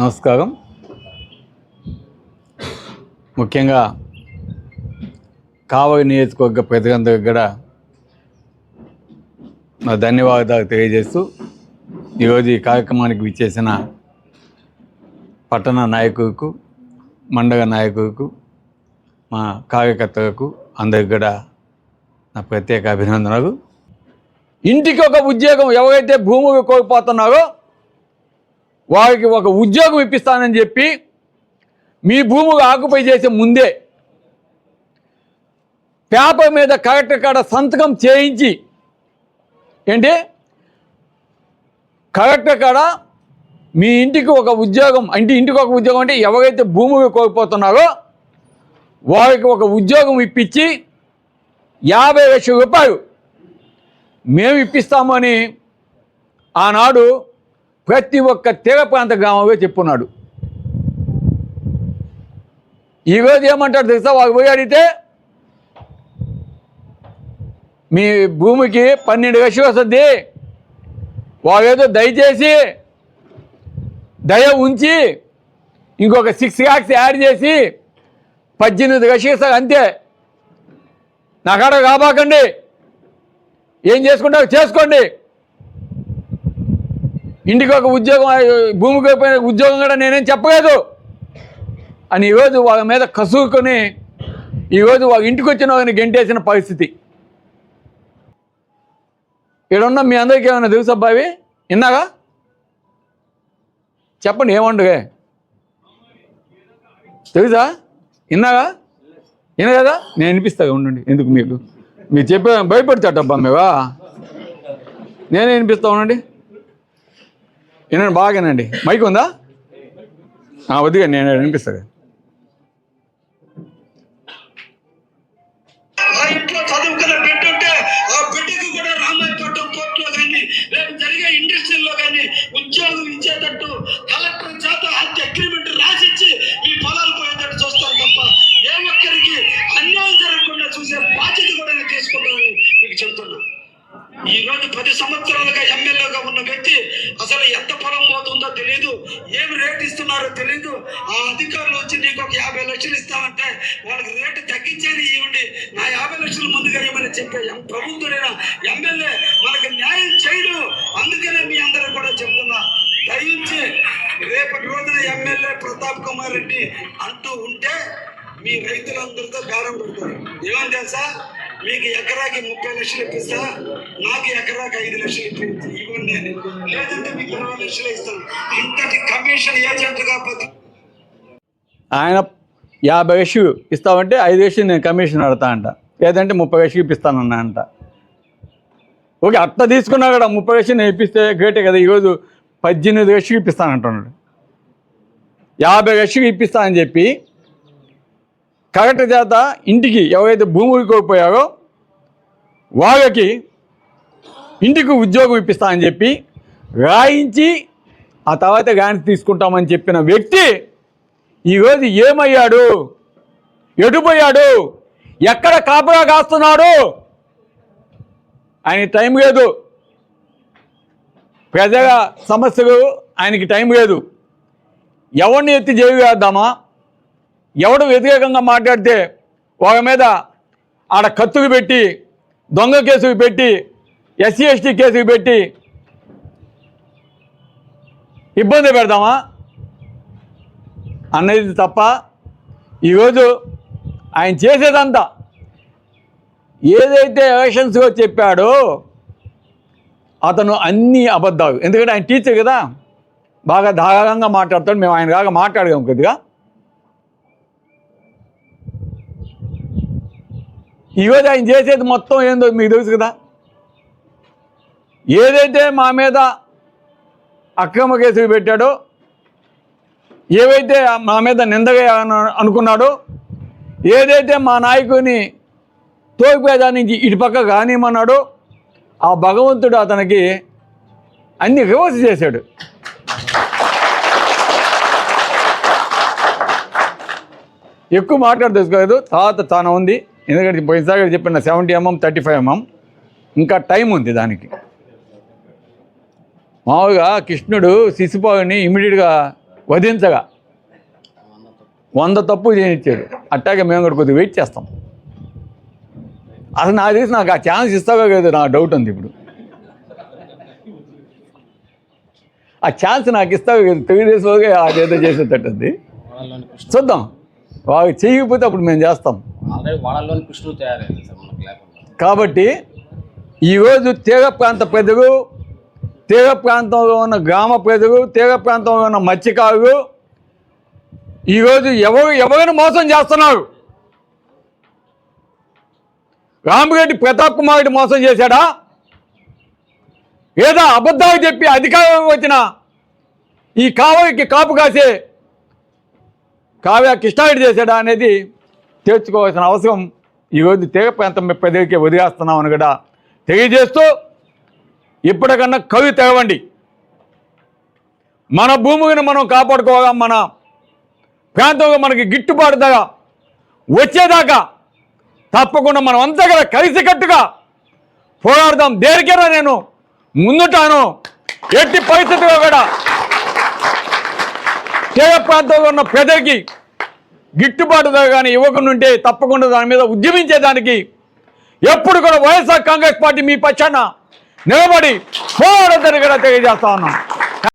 నమస్కారం. ముఖ్యంగా కావలి నియోజకవర్గ ప్రజలందరికీ కూడా నా ధన్యవాదాలు తెలియజేస్తూ ఈరోజు ఈ కార్యక్రమానికి విచ్చేసిన పట్టణ నాయకులకు మండల నాయకులకు మా కార్యకర్తలకు అందరికి కూడా నా ప్రత్యేక అభినందనలు. ఇంటికి ఒక ఉద్యోగం ఎవరైతే భూమి కోల్పోతున్నారో వారికి ఒక ఉద్యోగం ఇప్పిస్తానని చెప్పి మీ భూమి ఆకుపై చేసే ముందే పేపర్ మీద కరెక్ట్ కాడ సంతకం చేయించి ఏంటి? కరెక్ట్ కాడ మీ ఇంటికి ఒక ఉద్యోగం అంటే ఇంటికి ఒక ఉద్యోగం అంటే ఎవరైతే భూమి కోల్పోతున్నారో వారికి ఒక ఉద్యోగం ఇప్పించి యాభై లక్షల రూపాయలు మేము ఇప్పిస్తామని ఆనాడు ప్రతి ఒక్క తీర ప్రాంత గ్రామంలో చెప్పున్నాడు. ఈరోజు ఏమంటాడు తెలుసా? వాళ్ళు పోయి అడిగితే మీ భూమికి పన్నెండు లక్షలు వస్తుంది. వారేదో దయచేసి దయ ఉంచి ఇంకొక సిక్స్ ల్యాక్స్ యాడ్ చేసి పద్దెనిమిది లక్షలు ఇస్తారు అంతే. నాకాడ కాబాకండి ఏం చేసుకుంటారో చేసుకోండి. ఇంటికి ఒక ఉద్యోగం భూమికి పోయిన ఉద్యోగం కూడా నేనేం చెప్పలేదు. అని ఈరోజు వాళ్ళ మీద కసుకుని ఈరోజు వాళ్ళ ఇంటికి వచ్చిన వాళ్ళని గెంటేసిన పరిస్థితి. ఇక్కడున్న మీ అందరికీ ఏమైనా తెలుసా బావి? విన్నాగా చెప్పండి ఏమండుగా తెలుసా? విన్నాగా విన కదా నేను వినిపిస్తా ఉండండి ఎందుకు మీకు? మీరు చెప్పే భయపడతాటబ్బా మేవా నేనే వినిపిస్తా ఉండండి. వినండి బాగానండి మైక్ ఉందా? వద్దుగా నేను వినిపిస్తా లక్షలు ఇస్తామంటే వాళ్ళకి రేటు తగ్గించేది ఇవ్వండి. నా యాభై లక్షలు ముందుగా ఏమని చెప్పే ఎం- ఎమ్మెల్యే మనకి న్యాయం చేయడు. అందుకనే మీ అందరూ కూడా చెప్తున్నా. దయించి రేపటి రోజున ఎమ్మెల్యే ప్రతాప్ కుమార్ రెడ్డి అంటూ ఉంటే మీ రైతులందరితో బేరం పెడతారు. ఏమని తెలుసా? మీకు ఎకరాకి ముప్పై లక్షలు ఇప్పిస్తా నాకు ఎకరాకి ఐదు లక్షలు ఇప్పించి. ఇవ్వండి అని. లేదంటే మీకు ఇరవై లక్షలు ఇస్తాను. అంతటి కమిషన్ ఏజెంట్ కాకపోతే ఆయన యాభై లక్షలు ఇస్తామంటే ఐదు లక్షలు నేను కమిషన్ అడతా అంట. లేదంటే ముప్పై లక్షలు ఇప్పిస్తానన్నా అంట. ఓకే అట్ట తీసుకున్నా కూడా ముప్పై లక్షలు నేను ఇప్పిస్తే గ్రేటే కదా ఈరోజు పద్దెనిమిది లక్షలు ఇప్పిస్తానంటున్నాడు. యాభై లక్షలు ఇప్పిస్తానని చెప్పి కరెక్ట్ చేత ఇంటికి ఎవరైతే భూములు కోల్పోయారో వాళ్ళకి ఇంటికి ఉద్యోగం ఇప్పిస్తానని చెప్పి రాయించి ఆ తర్వాత గాని తీసుకుంటామని చెప్పిన వ్యక్తి ఈరోజు ఏమయ్యాడు? ఎటుపోయాడు ఎక్కడ కాపురా కాస్తున్నాడు? ఆయన టైం లేదు. ప్రజల సమస్యలు ఆయనకి టైం లేదు. ఎవరిని ఎత్తి జైలు వేద్దామా? ఎవడు వ్యతిరేకంగా మాట్లాడితే వాళ్ళ మీద ఆడ కత్తులు పెట్టి దొంగ కేసుకు పెట్టి ఎస్సీ ఎస్టీ కేసుకు పెట్టి ఇబ్బంది పెడదామా? అన్నది తప్ప ఈరోజు ఆయన చేసేదంతా ఏదైతే ఎలక్షన్స్లో చెప్పాడో అతను అన్నీ అబద్ధాలు. ఎందుకంటే ఆయన టీచర్ కదా. బాగా ధారాళంగా మాట్లాడతాడు. మేము ఆయన కాగా మాట్లాడగాం కొద్దిగా. ఈరోజు ఆయన చేసేది మొత్తం ఏందో మీకు తెలుసు కదా. ఏదైతే మా మీద అక్రమ కేసులు పెట్టాడో ఏవైతే మా మీద నిందగా అనుకున్నాడో ఏదైతే మా నాయకుని తోపిపేద నుంచి ఇటు పక్క కానిమన్నాడో ఆ భగవంతుడు అతనికి అన్ని రివర్స్ చేశాడు. ఎక్కువ మాట్లాడి తర్వాత చాలా ఉంది. ఎందుకంటే పోయినసారి చెప్పిన seventy MM thirty five MM ఇంకా టైం ఉంది దానికి. మామూలుగా కృష్ణుడు శిశుపావుని ఇమీడియట్గా వధించగా వంద తప్పు చేయనిచ్చాడు. అట్టాగే మేము కూడా కొద్దిగా వెయిట్ చేస్తాం. అసలు నాకు తెలిసి నాకు ఆ ఛాన్స్ ఇస్తావో కదా నా డౌట్ ఉంది ఇప్పుడు. ఆ ఛాన్స్ నాకు ఇస్తావో కదా తెలుగుదేశం వాళ్ళకే అదేదో చేసేటట్టుంది చూద్దాం. వాళ్ళు చేయకపోతే అప్పుడు మేము చేస్తాం. కాబట్టి ఈరోజు తీగ ప్రాంత ప్రజలు తీగ ప్రాంతంలో ఉన్న గ్రామ ప్రజలు తీగ ప్రాంతంలో ఉన్న మత్స్యకారులు ఈరోజు ఎవరు ఎవరిని మోసం చేస్తున్నారు? రామిరెడ్డి ప్రతాప్ కుమార్ రెడ్డి మోసం చేశాడా? ఏదో అబద్ధాలు చెప్పి అధికారం వచ్చిన ఈ కావలికి కాపు కాసే కావ్య కృష్ణారెడ్డి చేశాడా అనేది తేల్చుకోవాల్సిన అవసరం ఈరోజు తీగ ప్రాంతం ప్రజలకి వదిలేస్తున్నామని కూడా తెలియజేస్తూ ఇప్పటికన్నా కవి తేవండి మన భూమిని మనం కాపాడుకోగా మన ప్రాంతంలో మనకి గిట్టుబాటు ధర వచ్చేదాకా తప్పకుండా మనం అంతా కూడా కలిసికట్టుగా పోరాడదాం. దేనికైనా నేను ముందుంటాను. ఎట్టి పరిస్థితుల్లో కూడా తీర ప్రాంతంలో ఉన్న ప్రజలకి గిట్టుబాటు ధర కానీ ఇవ్వకుండా ఉంటే తప్పకుండా దాని మీద ఉద్యమించేదానికి ఎప్పుడు కూడా వైఎస్ఆర్ కాంగ్రెస్ పార్టీ మీ పక్షాన నిలబడి పోరాడదని కూడా తెలియజేస్తా ఉన్నాం.